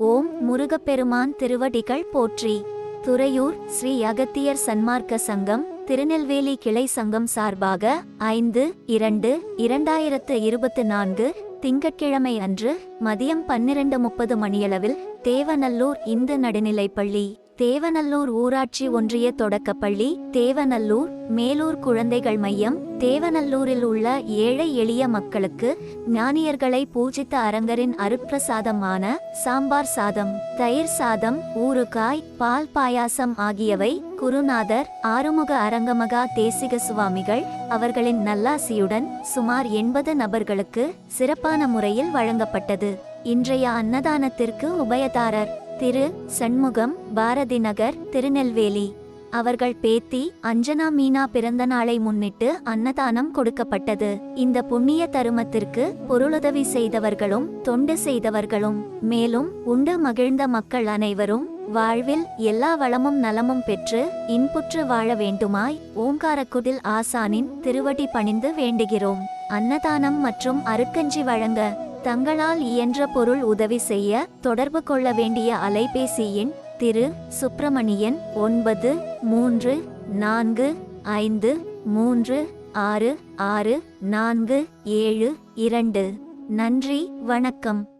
ஓம் முருகப்பெருமான் திருவடிகள் போற்றி. துறையூர் ஸ்ரீ அகத்தியர் சன்மார்க்க சங்கம் திருநெல்வேலி கிளை சங்கம் சார்பாக ஐந்து இரண்டு இரண்டாயிரத்து இருபத்து நான்கு திங்கட்கிழமை அன்று மதியம் பன்னிரண்டு முப்பது மணியளவில் தேவநல்லூர் இந்து நடுநிலைப்பள்ளி தேவநல்லூர் ஊராட்சி ஒன்றிய தொடக்கப்பள்ளி தேவநல்லூர் மேலூர் குழந்தைகள் மையம் தேவநல்லூரில் உள்ள ஏழை எளிய மக்களுக்கு ஞானியர்களை பூஜித்த அரங்கரின் அருட்பிரசாதமான சாம்பார் சாதம் தயிர் சாதம் ஊறுகாய் பால் பாயாசம் ஆகியவை குருநாதர் ஆறுமுக அரங்கமகா தேசிக சுவாமிகள் அவர்களின் நல்லாசியுடன் சுமார் எண்பது நபர்களுக்கு சிறப்பான முறையில் வழங்கப்பட்டது. இன்றைய அன்னதானத்திற்கு உபயதாரர் திரு சண்முகம் பாரதி நகர் திருநெல்வேலி. அவர்கள் பேத்தி அஞ்சனா மீனா பிறந்த நாளை முன்னிட்டு அன்னதானம் கொடுக்கப்பட்டது. இந்த புண்ணிய தருமத்திற்கு பொருளுதவி செய்தவர்களும் தொண்டு செய்தவர்களும் மேலும் உண்டு மகிழ்ந்த மக்கள் அனைவரும் வாழ்வில் எல்லா வளமும் நலமும் பெற்று இன்புற்று வாழ வேண்டுமாய் ஓங்காரக்குடில் ஆசானின் திருவடி பணிந்து வேண்டுகிறோம். அன்னதானம் மற்றும் அருக்கஞ்சி வழங்க தங்களால் இயன்ற பொருள் உதவி செய்ய தொடர்பு கொள்ள வேண்டிய அலைபேசி எண் திரு சுப்பிரமணியன் ஒன்பது மூன்று நான்கு ஐந்து மூன்று ஆறு ஆறு நான்கு ஏழு இரண்டு. நன்றி வணக்கம்.